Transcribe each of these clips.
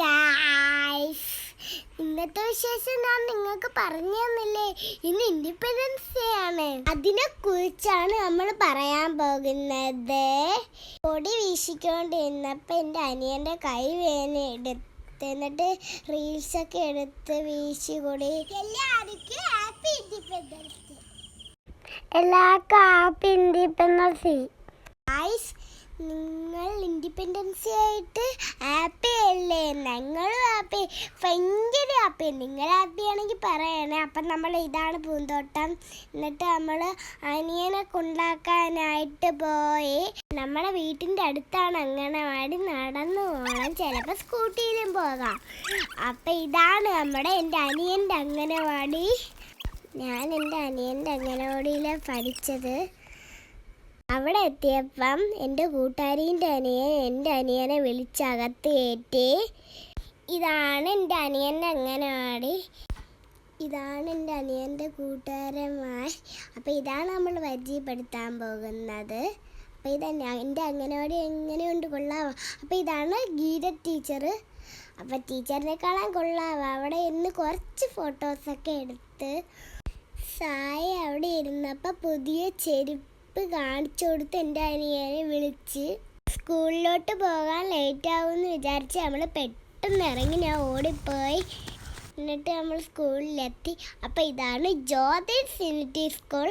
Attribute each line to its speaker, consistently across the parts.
Speaker 1: Guys ഇന്നത്തെ വിശേഷം ഞാൻ നിങ്ങൾക്ക് പറഞ്ഞു തന്നില്ലേ? ഇന്ന് ഇൻഡിപെൻഡൻസ് ഡേ ആണ്. അതിനെ കുറിച്ചാണ് നമ്മൾ പറയാൻ പോകുന്നത്. പൊടി വീശിക്കൊണ്ടിരുന്നപ്പോൾ എന്റെ അനിയന്റെ കൈ വേന എടുത്ത് എന്നിട്ട് റീൽസ് ഒക്കെ എടുത്ത് വീശി കൂടി. എല്ലാവർക്കും ഹാപ്പി ഇൻഡിപെൻഡൻസ് ഡേ എല്ലാവർക്കും ഹാപ്പി ഇൻഡിപെൻഡൻസ് ഡേ ഗായ്സ് നിങ്ങൾ ഇൻഡിപെൻഡൻസി ആയിട്ട് ഹാപ്പി അല്ലേ? ഞങ്ങളും ഹാപ്പി ഭയങ്കര ഹാപ്പി നിങ്ങൾ ഹാപ്പി ആണെങ്കിൽ പറയണേ. അപ്പം നമ്മൾ ഇതാണ് പൂന്തോട്ടം. എന്നിട്ട് നമ്മൾ അനിയനെ കൊണ്ടാക്കാനായിട്ട് പോയി. നമ്മുടെ വീട്ടിന്റെ അടുത്താണ് അംഗനവാടി നടന്നു പോകണം ചിലപ്പോൾ സ്കൂട്ടിയിലും പോകാം. അപ്പം ഇതാണ് നമ്മുടെ എന്റെ അനിയന്റെ അംഗനവാടി. ഞാൻ എന്റെ അനിയന്റെ അംഗനവാടിയിലാണ് പഠിച്ചത്. അവിടെ എത്തിയപ്പം എന്റെ കൂട്ടുകാരീന്റെ അനിയൻ എന്റെ അനിയനെ വിളിച്ചകത്ത് കയറ്റി. ഇതാണ് എന്റെ അനിയന്റെ അംഗനവാടി. ഇതാണ് എന്റെ അനിയന്റെ കൂട്ടുകാരന്മാർ. അപ്പോൾ ഇതാണ് നമ്മൾ പരിചയപ്പെടുത്താൻ പോകുന്നത്. അപ്പോൾ ഇതന്നെ എന്റെ അങ്ങനോട് എങ്ങനെയുണ്ട് കൊള്ളാവോ? അപ്പോൾ ഇതാണ് ഗീത ടീച്ചർ അപ്പോൾ ടീച്ചറിനെ കാണാൻ കൊള്ളാവോ? അവിടെ ഇന്ന് കുറച്ച് ഫോട്ടോസൊക്കെ എടുത്ത് സായ അവിടെ ഇരുന്നപ്പോൾ പുതിയ ചെരുപ്പ് കാണിച്ചു കൊടുത്ത് എന്റെ അനിയനെ വിളിച്ച് സ്കൂളിലോട്ട് പോകാൻ ലേറ്റ് ആവുമെന്ന് വിചാരിച്ച് നമ്മൾ പെട്ടെന്ന് ഇറങ്ങി ഞാൻ ഓടിപ്പോയി. എന്നിട്ട് നമ്മൾ സ്കൂളിലെത്തി. അപ്പോൾ ഇതാണ് ജ്യോതി സിനിറ്റി സ്കൂൾ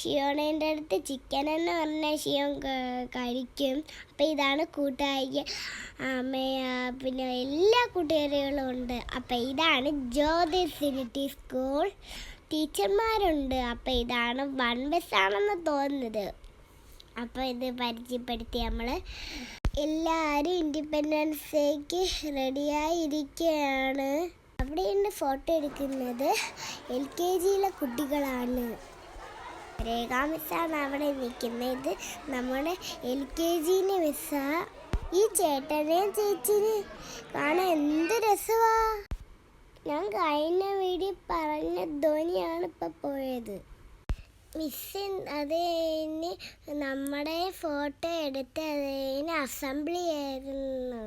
Speaker 1: ഷിയോണേന്റെ അടുത്ത് ചിക്കൻ എന്ന് പറഞ്ഞാൽ ഷിയോൺ കഴിക്കും. അപ്പോൾ ഇതാണ് കൂട്ടുകാരി അമ്മയ പിന്നെ എല്ലാ കൂട്ടുകാരികളും ഉണ്ട്. അപ്പോൾ ഇതാണ് ജ്യോതി സിനിറ്റി സ്കൂൾ ടീച്ചർമാരുണ്ട്. അപ്പോൾ ഇതാണ് വൺ ബസ് ആണെന്ന് തോന്നുന്നത്. അപ്പോൾ ഇത് പരിചയപ്പെടുത്തി നമ്മൾ എല്ലാവരും ഇൻഡിപെൻഡൻസ് ഡേക്ക് റെഡിയായി അവിടെയുണ്ട് ഫോട്ടോ എടുക്കുന്നത്. എൽ കെ ജിയിലെ കുട്ടികളാണ്. രേഖാ മിസ്സാണ് അവിടെ നിൽക്കുന്നത്. ഇത് നമ്മുടെ എൽ കെ ജിയിലെ മിസ്സാ. ഈ ചേട്ടനെയും ചേച്ചിനെ കാണാൻ എന്ത് രസമാ. ഞാൻ കഴിഞ്ഞ വീഡിയോ പറഞ്ഞ ധോനിയാണ് ഇപ്പൊ പോയത്. മിസ് അത് കഴിഞ്ഞ് നമ്മുടെ ഫോട്ടോ എടുത്ത് അത് കഴിഞ്ഞ് അസംബ്ലി ആയിരുന്നു.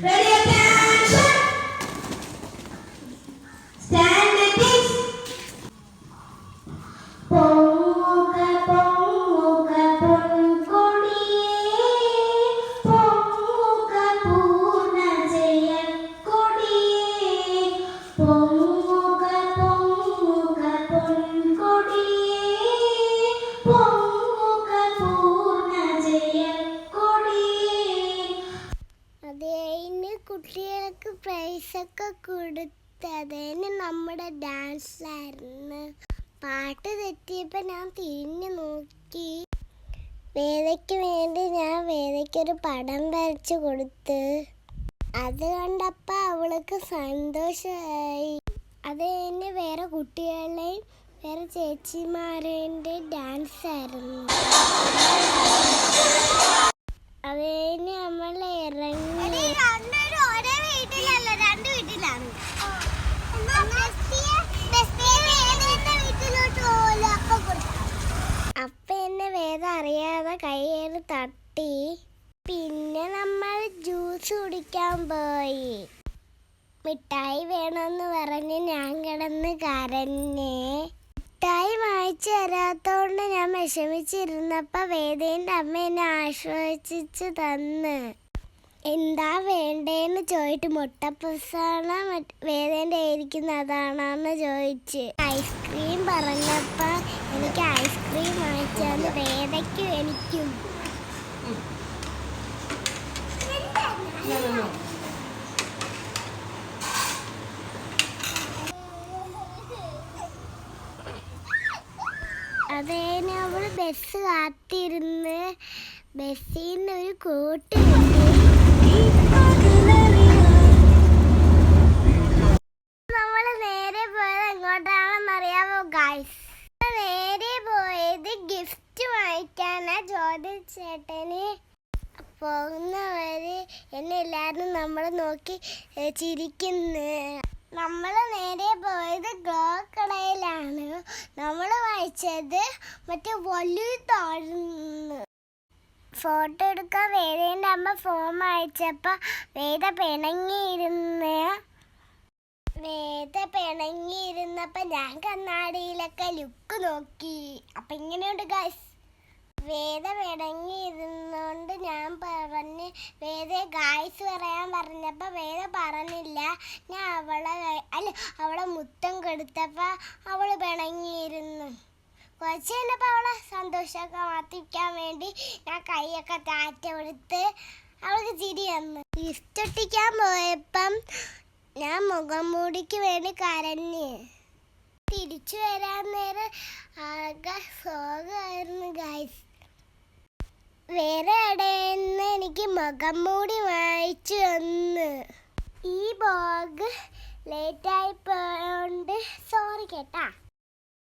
Speaker 2: Ready,
Speaker 1: പ്രൈസൊക്കെ കൊടുത്തതിന് നമ്മുടെ ഡാൻസായിരുന്നു പാട്ട് തെറ്റിയപ്പോൾ ഞാൻ തിരിഞ്ഞു നോക്കി. വേദയ്ക്ക് വേണ്ടി ഞാൻ വേദയ്ക്കൊരു പടം വരച്ചു കൊടുത്ത്. അത് കണ്ടപ്പോൾ അവൾക്ക് സന്തോഷമായി അത് കഴിഞ്ഞ് വേറെ കുട്ടികളെയും വേറെ ചേച്ചിമാരുടെ ഡാൻസ് കയ്യേറി തട്ടി. പിന്നെ നമ്മൾ ജ്യൂസ് കുടിക്കാൻ പോയി. മിഠായി വേണമെന്ന് പറഞ്ഞ് ഞാൻ കിടന്ന് കരഞ്ഞ്. മിഠായി വാങ്ങിച്ചു തരാത്തോണ്ട് ഞാൻ വിഷമിച്ചിരുന്നപ്പോൾ വേദേന്റെ അമ്മ എന്നെ ആശ്വസിച്ച് തന്ന്. എന്താ വേണ്ടേന്ന് ചോദിച്ചു. മുട്ടപ്പസാണ് വേദേന്റെ ആയിരിക്കുന്ന അതാണെന്ന് ചോദിച്ച്. ഐസ്ക്രീം പറഞ്ഞപ്പോ എനിക്ക് അതേനെ അവൾ ബസ് കാത്തിരുന്ന് ബസ്സിൽ ഒരു കോട്ട് ചേട്ടന് പോകുന്നവര് എന്നെ എല്ലാവരും നമ്മൾ നോക്കി ചിരിക്കുന്നു. നമ്മൾ നേരെ പോയത് ഗ്ലോ കടയിലാണ് നമ്മൾ വായിച്ചത് മറ്റേ വലിയ താഴ്ന്ന്. ഫോട്ടോ എടുക്കാൻ വേദേന്റെ അമ്മ ഫോം അയച്ചപ്പോൾ വേദ പിണങ്ങിയിരുന്ന്. വേദ പിണങ്ങിയിരുന്നപ്പോൾ ഞാൻ കണ്ണാടിയിലൊക്കെ ലുക്ക് നോക്കി. അപ്പം ഇങ്ങനെയുണ്ട് ഗൈസ് വേദ ഇരുന്നുകൊണ്ട് ഞാൻ പറഞ്ഞ് വേദ ഗായ്സ് പറയാൻ പറഞ്ഞപ്പോൾ വേദ പറഞ്ഞില്ല. ഞാൻ അവളെ അല്ല അവളെ മുത്തം കൊടുത്തപ്പോൾ അവൾ പിണങ്ങിയിരുന്നു. കുറച്ച് കഴിഞ്ഞപ്പോൾ അവളെ സന്തോഷമൊക്കെ മാറ്റിക്കാൻ വേണ്ടി ഞാൻ കൈയൊക്കെ താറ്റ കൊടുത്ത് അവൾക്ക് ചിരി വന്നു ഇഷ്ടൊട്ടിക്കാൻ പോയപ്പം ഞാൻ മുഖം മൂടിക്ക് വേണ്ടി കരഞ്ഞ്. തിരിച്ചു വരാൻ നേരം ആകെ സോകമായിരുന്നു ഗൈസ് വേറെ ഇടയിൽ എനിക്ക് മുഖം മൂടി വായിച്ചു വന്ന് ഈ ബോഗ് ലേറ്റായി പോയോണ്ട് സോറി കേട്ടാ.